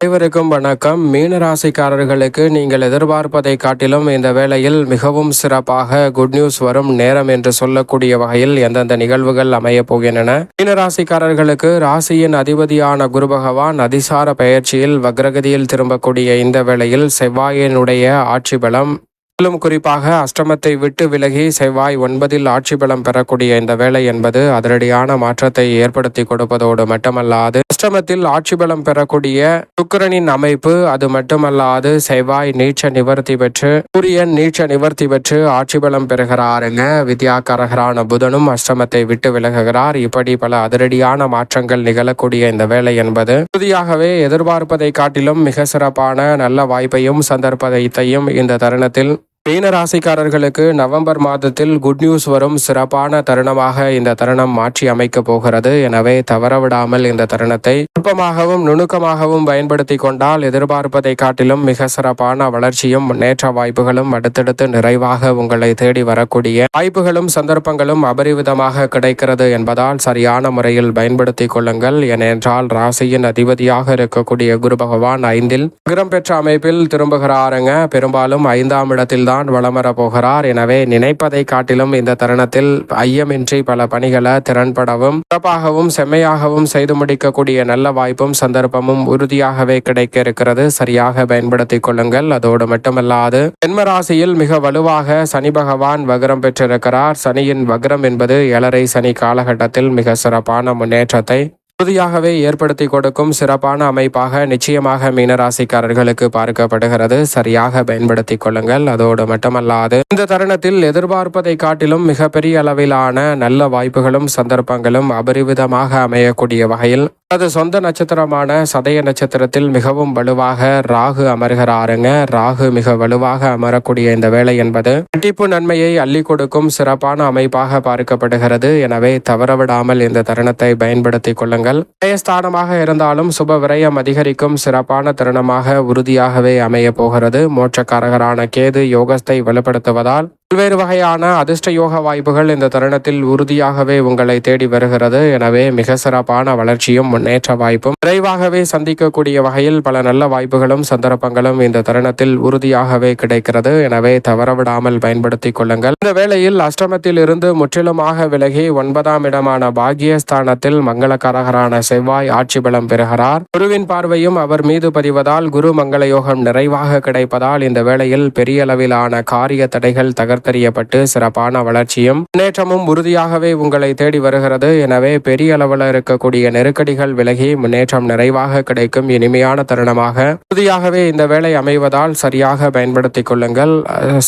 அனைவருக்கும் வணக்கம். மீனராசிக்காரர்களுக்கு நீங்கள் எதிர்பார்ப்பதை காட்டிலும் இந்த வேளையில் மிகவும் சிறப்பாக குட் நியூஸ் வரும் நேரம் என்று சொல்லக்கூடிய வகையில் எந்தெந்த நிகழ்வுகள் அமையப் போகின்றன? மீனராசிக்காரர்களுக்கு ராசியின் அதிபதியான குரு பகவான் அதிசார பயிற்சியில் வக்ரகதியில் திரும்பக்கூடிய இந்த வேளையில் செவ்வாயினுடைய ஆட்சி பலம் மேலும் குறிப்பாக அஷ்டமத்தை விட்டு விலகி செவ்வாய் ஒன்பதில் ஆட்சி பலம் பெறக்கூடிய இந்த வேலை என்பது அதிரடியான மாற்றத்தை ஏற்படுத்தி கொடுப்பதோடு மட்டுமல்லாது அஷ்டமத்தில் ஆட்சி பலம் பெறக்கூடிய சுக்கரனின் அமைப்பு அது மட்டுமல்லாது செவ்வாய் நீச்ச நிவர்த்தி பெற்று சூரியன் நீச்ச நிவர்த்தி பெற்று ஆட்சி பலம் பெறுகிறாருங்க வித்யாகாரகரான புதனும் அஷ்டமத்தை விட்டு விலகுகிறார். இப்படி பல அதிரடியான மாற்றங்கள் நிகழக்கூடிய இந்த வேலை என்பது உறுதியாகவே எதிர்பார்ப்பதை காட்டிலும் மிக சிறப்பான நல்ல வாய்ப்பையும் சந்தர்ப்பத்தையும் இந்த தருணத்தில் மீன ராசிக்காரர்களுக்கு நவம்பர் மாதத்தில் குட் நியூஸ் வரும். சிறப்பான தருணமாக இந்த தருணம் மாற்றி அமைக்க போகிறது. எனவே தவறவிடாமல் இந்த தருணத்தை நுட்பமாகவும் நுணுக்கமாகவும் பயன்படுத்தி கொண்டால் எதிர்பார்ப்பதை காட்டிலும் மிக சிறப்பான வளர்ச்சியும் முன்னேற்ற வாய்ப்புகளும் அடுத்தடுத்து நிறைவாக உங்களை தேடி வரக்கூடிய வாய்ப்புகளும் சந்தர்ப்பங்களும் அபரிவிதமாக கிடைக்கிறது என்பதால் சரியான முறையில் பயன்படுத்தி கொள்ளுங்கள். ஏனென்றால் ராசியின் அதிபதியாக இருக்கக்கூடிய குரு பகவான் ஐந்தில் கிரம் பெற்ற அமைப்பில் திரும்புகிறாருங்க. பெரும்பாலும் ஐந்தாம் இடத்தில் தான் வளம் போகிறார். எனவே நினைப்பதை காட்டிலும் இந்த தருணத்தில் ஐயமின்றி பல பணிகளை திறன்படவும் சிறப்பாகவும் செம்மையாகவும் செய்து முடிக்கக்கூடிய நல்ல வாய்ப்பும் சந்தர்ப்பமும் உறுதியாகவே கிடைக்க இருக்கிறது சரியாக பயன்படுத்திக் கொள்ளுங்கள். அதோடு மட்டுமல்லாது ஜென்மராசியில் மிக வலுவாக சனி பகவான் வக்ரம் பெற்றிருக்கிறார். சனியின் வக்ரம் என்பது ஏழரை சனி காலகட்டத்தில் மிக சிறப்பான முன்னேற்றத்தை உறுதியாகவே ஏற்படுத்தி கொடுக்கும் சிறப்பான அமைப்பாக நிச்சயமாக மீனராசிக்காரர்களுக்கு பார்க்கப்படுகிறது. சரியாக பயன்படுத்திக் கொள்ளுங்கள். அதோடு மட்டுமல்லாது இந்த தருணத்தில் எதிர்பார்ப்பதை காட்டிலும் மிகப்பெரிய அளவிலான நல்ல வாய்ப்புகளும் சந்தர்ப்பங்களும் அபரிவிதமாக அமையக்கூடிய வகையில் அது சொந்த நட்சத்திரமான சதய நட்சத்திரத்தில் மிகவும் வலுவாக ராகு அமர்கிறாருங்க. ராகு மிக வலுவாக அமரக்கூடிய இந்த வேலை என்பது கட்டிப்பு நன்மையை அள்ளி கொடுக்கும் சிறப்பான அமைப்பாக பார்க்கப்படுகிறது. எனவே தவறவிடாமல் இந்த தருணத்தை பயன்படுத்திக் கொள்ளுங்கள். விரயஸ்தானமாக இருந்தாலும் சுப விரயம் அதிகரிக்கும் சிறப்பான தருணமாக உறுதியாகவே அமைய போகிறது. மோட்சக்காரகரான கேது யோகத்தை வலுப்படுத்துவதால் பல்வேறு வகையான அதிர்ஷ்ட யோக வாய்ப்புகள் இந்த தருணத்தில் உறுதியாகவே உங்களை தேடி வருகிறது. எனவே மிக சிறப்பான வளர்ச்சியும் முன்னேற்ற வாய்ப்பும் விரைவாகவே சந்திக்கக்கூடிய வகையில் பல நல்ல வாய்ப்புகளும் சந்தர்ப்பங்களும் இந்த தருணத்தில் உறுதியாகவே கிடைக்கிறது. எனவே தவறவிடாமல் பயன்படுத்திக் கொள்ளுங்கள். இந்த வேளையில் அஷ்டமத்தில் இருந்து முற்றிலுமாக விலகி ஒன்பதாம் இடமான பாகியஸ்தானத்தில் மங்களகரகரான செவ்வாய் ஆட்சி பலம் பெறுகிறார். குருவின் பார்வையும் அவர் மீது பதிவதால் குரு மங்கள யோகம் நிறைவாக கிடைப்பதால் இந்த வேளையில் பெரிய அளவிலான காரிய தடைகள் தகர் கண்டறியப்பட்டு சிறப்பான வளர்ச்சியும் முன்னேற்றமும் உறுதியாகவே உங்களை தேடி வருகிறது. எனவே பெரிய அளவில் இருக்கக்கூடிய நெருக்கடிகள் விலகி முன்னேற்றம் நிறைவாக கிடைக்கும். இனிமையான தருணமாக உறுதியாகவே இந்த வேலை அமைவதால் சரியாக பயன்படுத்திக் கொள்ளுங்கள்.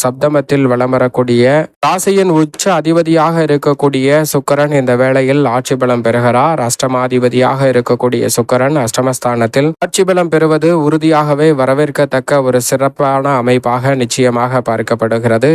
சப்தமத்தில் வளம் வரக்கூடிய ராசியின் உச்ச அதிபதியாக இருக்கக்கூடிய சுக்கரன் இந்த வேளையில் ஆட்சி பலம் பெறுகிறார். அஷ்டமாதிபதியாக இருக்கக்கூடிய சுக்கரன் அஷ்டமஸ்தானத்தில் ஆட்சி பலம் பெறுவது உறுதியாகவே வரவேற்கத்தக்க ஒரு சிறப்பான அமைப்பாக நிச்சயமாக பார்க்கப்படுகிறது.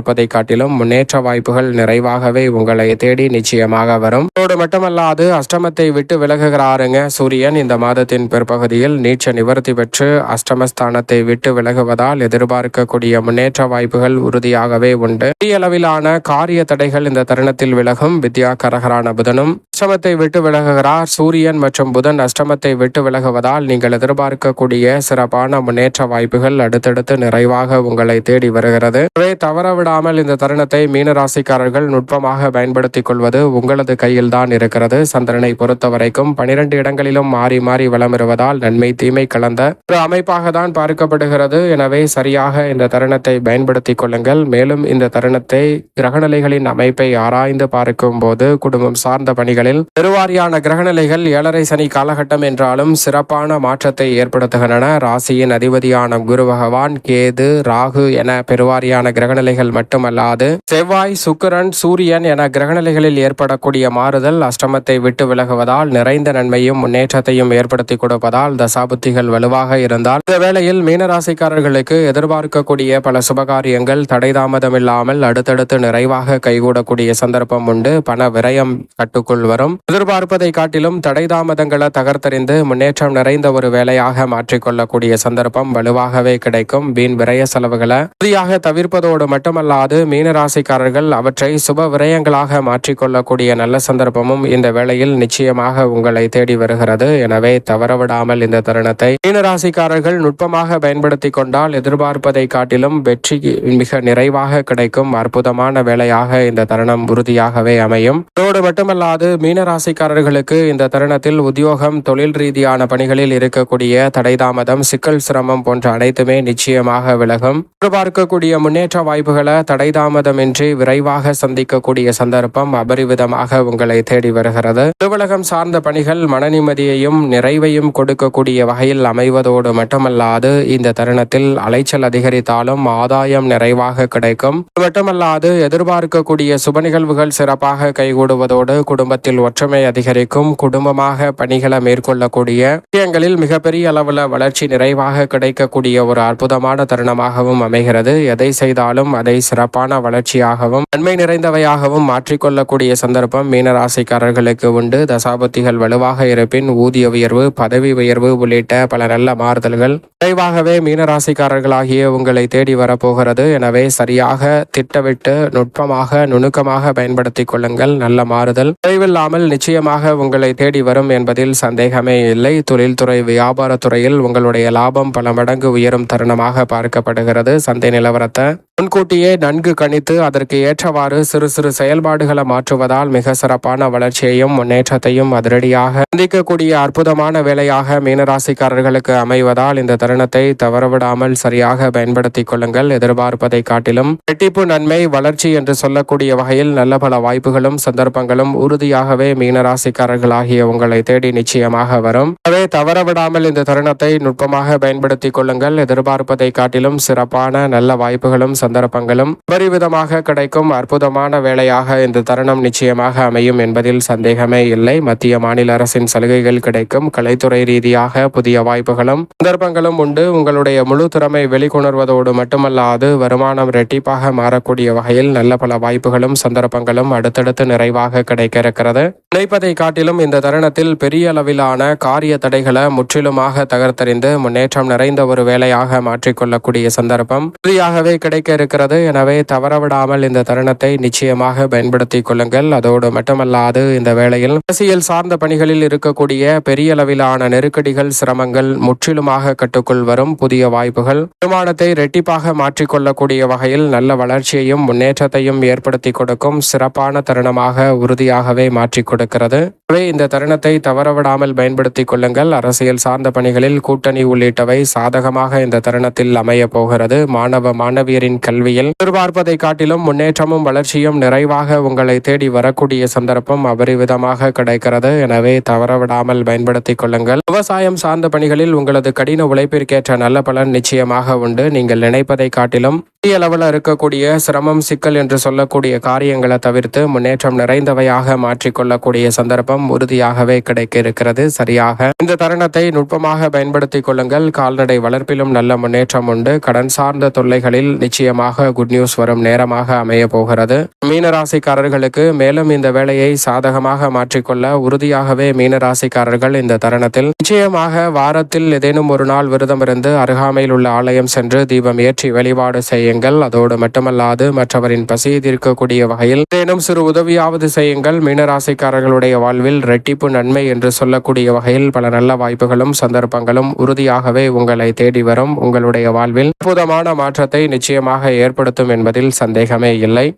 எதிர்பார்ப்பதை காட்டிலும் முன்னேற்ற வாய்ப்புகள் நிறைவாகவே உங்களை தேடி நிச்சயமாக வரும். அதோடு மட்டுமல்லாது அஷ்டமத்தை விட்டு விலகுகிறாருங்க சூரியன். இந்த மாதத்தின் பிற்பகுதியில் நீச்ச நிவர்த்தி பெற்று அஷ்டமஸ்தானத்தை விட்டு விலகுவதால் எதிர்பார்க்கக்கூடிய முன்னேற்ற வாய்ப்புகள் உறுதியாகவே உண்டு. பெரிய அளவிலான காரிய தடைகள் இந்த தருணத்தில் விலகும். வித்யா கரகரான புதனும் அஷ்டமத்தை விட்டு விலகுகிறார். சூரியன் மற்றும் புதன் அஷ்டமத்தை விட்டு விலகுவதால் நீங்கள் எதிர்பார்க்கக்கூடிய சிறப்பான முன்னேற்ற வாய்ப்புகள் அடுத்தடுத்து நிறைவாக உங்களை தேடி வருகிறது. தவறவிட தவறவிடாமல் இந்த தருணத்தை மீனராசிக்காரர்கள் நுட்பமாக பயன்படுத்திக் கொள்வது உங்களது கையில் தான் இருக்கிறது. சந்திரனை பொறுத்த வரைக்கும் பனிரெண்டு இடங்களிலும் மாறி மாறி வலம் வருவதால் நன்மை தீமை கலந்த ஒரு அமைப்பாக தான் பார்க்கப்படுகிறது. எனவே சரியாக இந்த தருணத்தை பயன்படுத்திக் கொள்ளுங்கள். மேலும் இந்த தருணத்தை கிரகநிலைகளின் அமைப்பை ஆராய்ந்து பார்க்கும் போது குடும்பம் சார்ந்த பணிகளில் பெருவாரியான கிரகநிலைகள் ஏழரை சனி காலகட்டம் என்றாலும் சிறப்பான மாற்றத்தை ஏற்படுத்துகின்றன. ராசியின் அதிபதியான குரு பகவான் கேது ராகு என பெருவாரியான கிரகநிலைகள் மட்டுமல்லாது செவ்வாய் சுக்கிரன் சூரியன் என கிரகநிலைகளில் ஏற்படக்கூடிய மாறுதல் அஷ்டமத்தை விட்டு விலகுவதால் நிறைந்த நன்மையும் முன்னேற்றத்தையும் ஏற்படுத்தி கொடுப்பதால் தசாபுத்திகள் வலுவாக இருந்தால் இந்த வேளையில் மீனராசிக்காரர்களுக்கு எதிர்பார்க்கக்கூடிய பல சுபகாரியங்கள் தடைதாமதம் இல்லாமல் அடுத்தடுத்து நிறைவாக கைகூடக்கூடிய சந்தர்ப்பம் உண்டு. பண விரயம் கட்டுக்குள் வரும். எதிர்பார்ப்பதை காட்டிலும் தடைதாமதங்களை தகர்த்தறிந்து முன்னேற்றம் நிறைந்த ஒரு வேலையாக மாற்றிக்கொள்ளக்கூடிய சந்தர்ப்பம் வலுவாகவே கிடைக்கும். வீண் விரய செலவுகளை உறுதியாக தவிர்ப்பதோடு மட்டும் மட்டுமல்லாது மீனராசிக்காரர்கள் அவற்றை சுப விரயங்களாக மாற்றிக்கொள்ளக்கூடிய நல்ல சந்தர்ப்பமும் இந்த வேளையில் நிச்சயமாக உங்களை தேடி வருகிறது. எனவே தவறவிடாமல் இந்த தருணத்தை மீனராசிக்காரர்கள் நுட்பமாக பயன்படுத்தி கொண்டால் எதிர்பார்ப்பதை காட்டிலும் வெற்றி மிக நிறைவாக கிடைக்கும். அற்புதமான வேலையாக இந்த தருணம் உறுதியாகவே அமையும். அதோடு மட்டுமல்லாது மீனராசிக்காரர்களுக்கு இந்த தருணத்தில் உத்தியோகம் தொழில் ரீதியான பணிகளில் இருக்கக்கூடிய தடைதாமதம் சிக்கல் சிரமம் போன்ற அனைத்துமே நிச்சயமாக விலகும். எதிர்பார்க்கக்கூடிய முன்னேற்ற வாய்ப்புகளை தடைதாமதமின்றி விரைவாக சந்திக்கக்கூடிய சந்தர்ப்பம் அபரிவிதமாக உங்களை தேடி வருகிறது. அலுவலகம் சார்ந்த பணிகள் மன நிம்மதியையும் நிறைவையும் கொடுக்கக்கூடிய வகையில் அமைவதோடு மட்டுமல்லாது இந்த தருணத்தில் அலைச்சல் அதிகரித்தாலும் ஆதாயம் நிறைவாக கிடைக்கும். மட்டுமல்லாது எதிர்பார்க்கக்கூடிய சுப நிகழ்வுகள் சிறப்பாக கைகூடுவதோடு குடும்பத்தில் ஒற்றுமை அதிகரிக்கும். குடும்பமாக பணிகளை மேற்கொள்ளக்கூடிய விஷயங்களில் மிகப்பெரிய அளவில் வளர்ச்சி நிறைவாக கிடைக்கக்கூடிய ஒரு அற்புதமான தருணமாகவும் அமைகிறது. எதை செய்தாலும் அதை சிறப்பான வளர்ச்சியாகவும் நன்மை நிறைந்தவையாகவும் மாற்றிக்கொள்ளக்கூடிய சந்தர்ப்பம் மீனராசிக்காரர்களுக்கு உண்டு. தசாபத்திகள் வலுவாக இருப்பின் ஊதிய உயர்வு பதவி உயர்வு உள்ளிட்ட பல நல்ல மாறுதல்கள் விரைவாகவே மீனராசிக்காரர்களாகிய உங்களை தேடி வரப்போகிறது. எனவே சரியாக திட்டமிட்டு நுட்பமாக நுணுக்கமாக பயன்படுத்திக் கொள்ளுங்கள். நல்ல மாறுதல் குறைவில்லாமல் நிச்சயமாக உங்களை தேடி வரும் என்பதில் சந்தேகமே இல்லை. தொழில்துறை வியாபாரத்துறையில் உங்களுடைய லாபம் பல மடங்கு உயரும் தருணமாக பார்க்கப்படுகிறது. சந்தை நிலவரத்தை முன்கூட்டியே நன்கு கணித்து அதற்கு ஏற்றவாறு சிறு சிறு செயல்பாடுகளை மாற்றுவதால் மிக சிறப்பான வளர்ச்சியையும் முன்னேற்றத்தையும் அதிரடியாக சந்திக்கக்கூடிய அற்புதமான வேலையாக மீனராசிக்காரர்களுக்கு அமைவதால் இந்த தருணத்தை தவறவிடாமல் சரியாக பயன்படுத்திக் கொள்ளுங்கள். எதிர்பார்ப்பதை காட்டிலும் வெட்டிப்பு நன்மை வளர்ச்சி என்று சொல்லக்கூடிய வகையில் நல்ல பல வாய்ப்புகளும் சந்தர்ப்பங்களும் உறுதியாகவே மீனராசிக்காரர்களாகிய உங்களை தேடி நிச்சயமாக வரும். எனவே தவறவிடாமல் இந்த தருணத்தை நுட்பமாக பயன்படுத்திக் கொள்ளுங்கள். எதிர்பார்ப்பதை காட்டிலும் சிறப்பான நல்ல வாய்ப்புகளும் சந்தர்ப்பங்களும் விபரிவிதமாக கிடைக்கும். அற்புதமான வேலையாக இந்த தருணம் நிச்சயமாக அமையும் என்பதில் சந்தேகமே இல்லை. மத்திய மாநில அரசின் சலுகைகள் கிடைக்கும். கலைத்துறை ரீதியாக புதிய வாய்ப்புகளும் சந்தர்ப்பங்களும் உண்டு. உங்களுடைய முழு திறமை வெளிக்கொணர்வதோடு மட்டுமல்லாது வருமானம் ரெட்டிப்பாக மாறக்கூடிய வகையில் நல்ல பல வாய்ப்புகளும் சந்தர்ப்பங்களும் அடுத்தடுத்து நிறைவாக கிடைக்க இருக்கிறது நினைப்பதை காட்டிலும் இந்த தருணத்தில் பெரிய அளவிலான காரிய தடைகளை முற்றிலுமாக தகர்த்தறிந்து முன்னேற்றம் நிறைந்த ஒரு வேலையாக மாற்றிக்கொள்ளக்கூடிய சந்தர்ப்பம் உறுதியாகவே கிடைக்க இருக்கிறது. எனவே தவறவிடாமல் இந்த தருணத்தை நிச்சயமாக பயன்படுத்திக் கொள்ளுங்கள். அதோடு மட்டுமல்லாது இந்த வேளையில் அரசியல் சார்ந்த பணிகளில் இருக்கக்கூடிய பெரிய அளவிலான நெருக்கடிகள் சிரமங்கள் முற்றிலுமாக கட்டுக்குள் வரும் புதிய வாய்ப்புகள். வருமானத்தை ரெட்டிப்பாக மாற்றிக்கொள்ளக்கூடிய வகையில் நல்ல வளர்ச்சியையும் முன்னேற்றத்தையும் ஏற்படுத்தி கொடுக்கும் சிறப்பான தருணமாக உறுதியாகவே மாற்றிக் கொடுக்கிறது. எனவே இந்த தருணத்தை தவறவிடாமல் பயன்படுத்திக் கொள்ளுங்கள். அரசியல் சார்ந்த பணிகளில் கூட்டணி உள்ளிட்டவை சாதகமாக இந்த தருணத்தில் அமைய போகிறது. மாணவ மாணவியரின் கல்வியில் எதிர்பார்ப்பதை காட்டிலும் முன்னேற்றமும் வளர்ச்சியும் நிறைவாக உங்களை தேடி வரக்கூடிய சந்தர்ப்பம் அபரிவிதமாக கிடைக்கிறது. எனவே தவறவிடாமல் பயன்படுத்திக் கொள்ளுங்கள். விவசாயம் சார்ந்த பணிகளில் உங்களது கடின உழைப்பிற்கேற்ற நல்ல பலன் நிச்சயமாக உண்டு. நீங்கள் நினைப்பதை காட்டிலும் பெரிய அளவில் இருக்கக்கூடிய சிரமம் சிக்கல் என்று சொல்லக்கூடிய காரியங்களை தவிர்த்து முன்னேற்றம் நிறைந்தவையாக மாற்றிக்கொள்ளக்கூடிய சந்தர்ப்பம் உறுதியாகவே கிடைக்க இருக்கிறது. சரியாக. இந்த தருணத்தை நுட்பமாக பயன்படுத்திக் கொள்ளுங்கள். கால்நடை வளர்ப்பிலும் நல்ல முன்னேற்றம் உண்டு. கடன் சார்ந்த தொல்லைகளில் நிச்சயமாக குட் நியூஸ் வரும். நேரமாக அமைய போகிறது. மீனராசிக்காரர்களுக்கு மேலும் இந்த வேலையை சாதகமாக மாற்றிக்கொள்ள உறுதியாகவே மீனராசிக்காரர்கள் இந்த தருணத்தில் நிச்சயமாக வாரத்தில் ஏதேனும் ஒரு நாள் விரதம் இருந்து அருகாமையில் உள்ள ஆலயம் சென்று தீபம் ஏற்றி வழிபாடு செய்யுங்கள். அதோடு மட்டுமல்லாது மற்றவரின் பசியை தீர்க்கக்கூடிய வகையில் ஏதேனும் சிறு உதவியாவது செய்யுங்கள். மீனராசிக்காரர்களுடைய வாழ்வில் ரெட்டிப்பு நன்மை என்று சொல்லக்கூடிய வகையில் பல நல்ல வாய்ப்புகளும் சந்தர்ப்பங்களும் உறுதியாகவே உங்களை தேடி வரும். உங்களுடைய வாழ்வில் அற்புதமான மாற்றத்தை நிச்சயமாக ஏற்படுத்தும் என்பதில் சந்தேகமே இல்லை.